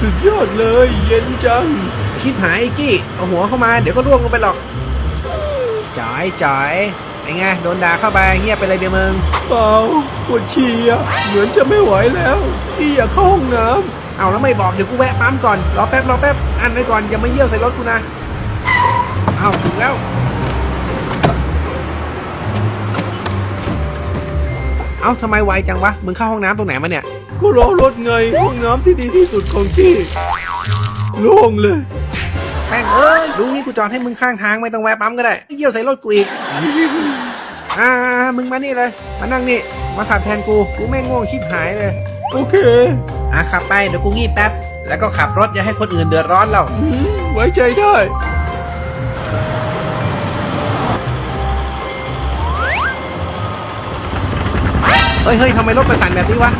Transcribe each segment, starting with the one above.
สุดยอดเลย เย็นจัง ชิบหายไอ้กี้เอาหัวเข้ามาเดี๋ยวก็ร่วงลงไปหรอกจ๋อยจ๋อยไอ้ไงโดนด่าเข้าไปเงียบไปเลยเดี๋ยวมึงเปล่าปวดฉี่อะเหมือนจะไม่ไหวแล้วพี่อยากเข้าห้องน้เอาแล้วไม่บอกเดี๋ยวกูแวะปั๊มก่อนรอแป๊บรอแป๊บอันไว้ก่อนอย่ามาเยี่ยวใส่รถกูนะเอาถึงแล้ว เอาทำไมไวจังวะ มึงเข้าห้องน้ำตรงไหนมาเนี่ยำก็รอรถไงห้องน้ำที่ดีที่สุดของพี่โล่งเลยแม่งเอ้ยรู้งี้กูจอดให้มึงข้างทางไม่ต้องแวะปั๊มก็ได้เยี่ยวใส่รถกูอีก อ่า มึงมานี่เลย มานั่งนี่ มาขับแทนกู กูแม่งง่วงชิบหายเลย โอเค อะขับไปเดี๋ยวกูงีบแป๊บ แล้วก็ขับรถอย่าให้คนอื่นเดือดร้อนเราอืมไว้ใจได้ เฮ้ยเฮ้ยทำไมรถมันสั่นแบบนี้วะ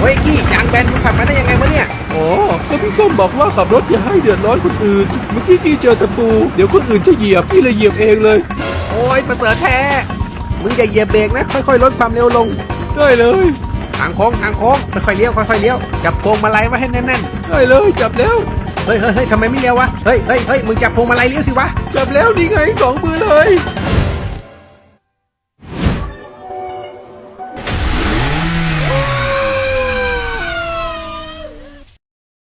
โอ้ยกี้ยางแบนมึงขับมาได้ยังไงวะเนี่ยอ๋อก็พี่ส้มบอกว่าขับรถอย่าให้เดือดร้อนคนอื่น เมื่อกี้กี้เจอตะปู เดี๋ยวคนอื่นจะเหยียบพี่เลยเหยียบเองเลย โอ้ยประเสริฐแท้มึงอย่าเหยียบเบรกนะ ค่อยๆลดความเร็วลง ได้เลยทางโค้งทางโค้งค่อยๆเลี้ยวค่อยๆเลี้ยวจับพวงมาลัยไว้ให้แน่นได้เลยจับแล้วๆเฮ้ยเฮ้ยเฮ้ยทำไมไม่เลี้ยววะเฮ้ยเฮ้ยเฮ้ยมึงจับพวงมาลัยเลี้ยวสิวะจับแล้วนี่ไงสองมือเลยโ